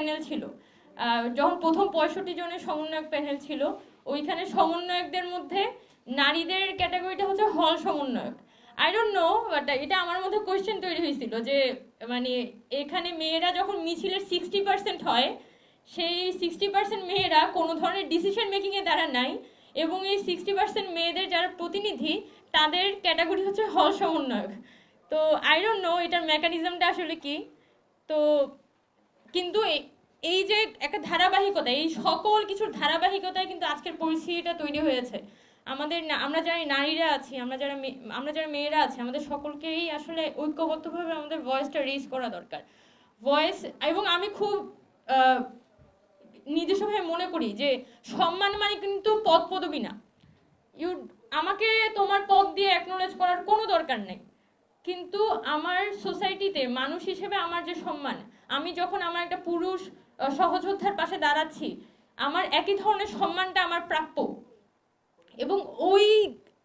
Panel ছিল। যখন প্রথম পঁয়ষট্টি জনের সমন্বয়ক প্যানেল ছিল, ওইখানে সমন্বয়কদের মধ্যে নারীদের ক্যাটাগরিটা হচ্ছে হল সমন্বয়ক। আই ডোন্ট নো বাট এটা আমার মধ্যে কোয়েশ্চেন তৈরি হয়েছিল যে মানে এখানে মেয়েরা যখন মিছিলের সিক্সটি পার্সেন্ট হয়, সেই সিক্সটি পার্সেন্ট মেয়েরা কোনো ধরনের ডিসিশন মেকিংয়ে তারা নাই এবং এই সিক্সটি পার্সেন্ট মেয়েদের যারা প্রতিনিধি, তাদের ক্যাটাগরি হচ্ছে হল সমন্বয়ক। তো আই ডোন্ট নো এটার মেকানিজমটা আসলে কি? তো কিন্তু এই যে একটা ধারাবাহিকতা, এই সকল কিছুর ধারাবাহিকতায় কিন্তু আজকের পরিস্থিতিটা তৈরি হয়েছে। আমাদের আমরা যারা নারীরা আছি, আমরা যারা আমরা যারা মেয়েরা আছি, আমাদের সকলকেই আসলে ঐক্যবদ্ধভাবে আমাদের ভয়েসটা রেজ করা দরকার। ভয়েস এবং আমি খুব নিজস্বভাবে মনে করি যে সম্মান মানে কিন্তু পদ পদবি না। ইউ আমাকে তোমার পদ দিয়ে অ্যাকনোলেজ করার কোনো দরকার নেই। কিন্তু আমার সোসাইটিতে মানুষ হিসেবে আমার যে সম্মান আমি যখন আমার একটা পুরুষ সহযোদ্ধার পাশে দাঁড়াচ্ছি, আমার একই ধরনের সম্মানটা আমার প্রাপ্য। এবং ওই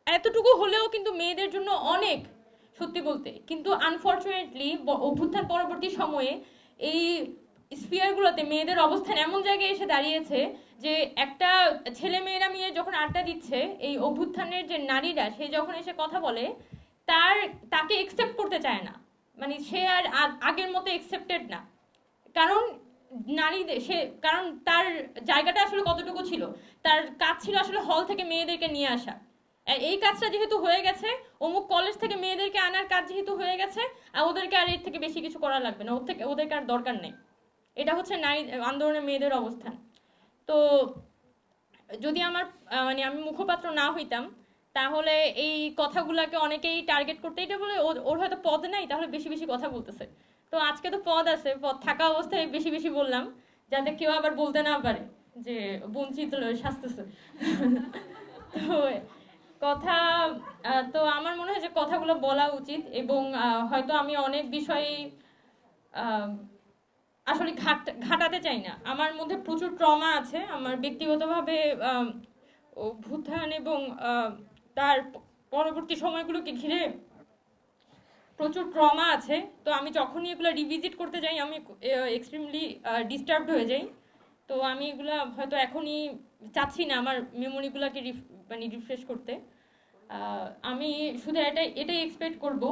এতটুকু হলেও কিন্তু মেয়েদের জন্য অনেক, সত্যি বলতে। কিন্তু আনফর্চুনেটলি অভ্যুত্থান পরবর্তী সময়ে এই স্পিয়ারগুলোতে মেয়েদের অবস্থান এমন জায়গায় এসে দাঁড়িয়েছে যে একটা ছেলে মেয়েরা মেয়ে যখন আড্ডা দিচ্ছে, এই অভ্যুত্থানের যে নারীরা, সে যখন এসে কথা বলে, তার, তাকে একসেপ্ট করতে চায় না। মানে সে আর আগের মতো একসেপ্টেড না। কারণ নারীদের, সে, কারণ তার জায়গাটা আসলে কতটুকু ছিল? তার কাজ ছিল আসলে হল থেকে মেয়েদেরকে নিয়ে আসা। এই কাজটা যেহেতু হয়ে গেছে, অমুক কলেজ থেকে মেয়েদেরকে আনার কাজ যেহেতু হয়ে গেছে, আর ওদেরকে আর এর থেকে বেশি কিছু করা লাগবে না, ওর থেকে, ওদেরকে আর দরকার নেই। এটা হচ্ছে নারী আন্দোলনের মেয়েদের অবস্থান। তো যদি আমার মানে আমি মুখপাত্র না হইতাম, তাহলে এই কথাগুলোকে অনেকেই টার্গেট করতে, এটা বলে ওর হয়তো পদ নাই, তাহলে বেশি বেশি কথা বলতেছে। তো আজকে তো পদ আছে পদ থাকা অবস্থায় বেশি বেশি বললাম যাতে কেউ আবার বলতে না পারে যে বঞ্চিত শাস্তেছে তো কথা তো আমার মনে হয় যে কথাগুলো বলা উচিত এবং হয়তো আমি অনেক বিষয়েই আহ, আসলে ঘাট ঘাটাতে চাই না। আমার মধ্যে প্রচুর ট্রমা আছে। আমার ব্যক্তিগতভাবে অভ্যুত্থান এবং তার পরবর্তী সময়গুলোকে ঘিরে প্রচুর ট্রমা আছে, তো আমি যখনই এগুলো রিভিজিট করতে যাই, আমি এক্সট্রিমলি ডিস্টার্বড হয়ে যাই। তো আমি এগুলো হয়তো এখনই চাচ্ছি না আমার মেমোরিগুলোকে মানে রিফ্রেশ করতে। আমি শুধু এটাই এটাই এক্সপেক্ট করব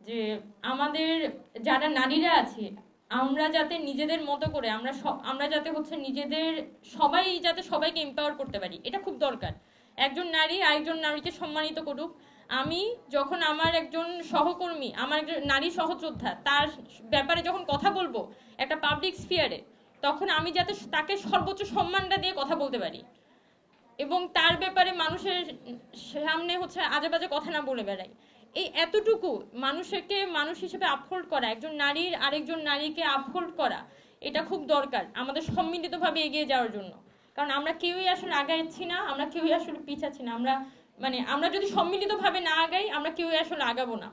যে আমাদের যারা নারীরা আছে, আমরা যাতে নিজেদের মতো করে, আমরা আমরা যাতে হচ্ছে নিজেদের সবাই, যাতে সবাইকে এম্পাওয়ার করতে পারি, এটা খুব দরকার। একজন নারী আরেকজন নারীকে সম্মানিত করুক আমি যখন আমার একজন সহকর্মী, আমার একজন নারী সহযোদ্ধা, তার ব্যাপারে যখন কথা বলব, একটা পাবলিক স্ফিয়ারে তখন আমি যাতে তাকে সর্বোচ্চ সম্মানটা দিয়ে কথা বলতে পারি। এবং তার ব্যাপারে মানুষের সামনে হচ্ছে আজে বাজে কথা না বলে বেড়াই। এই এতটুকু মানুষকে মানুষ হিসেবে আপহোল্ড করা, একজন নারীর আরেকজন নারীকে আপহোল্ড করা, এটা খুব দরকার আমাদের সম্মিলিতভাবে এগিয়ে যাওয়ার জন্য। কারণ আমরা কেউই আসলে আগাচ্ছি না, আমরা কেউই আসলে পিছাচ্ছি না, আমরা মানে আমরা যদি সম্মিলিতভাবে না আগাই আমরা কেউ আসলে আগাবো না।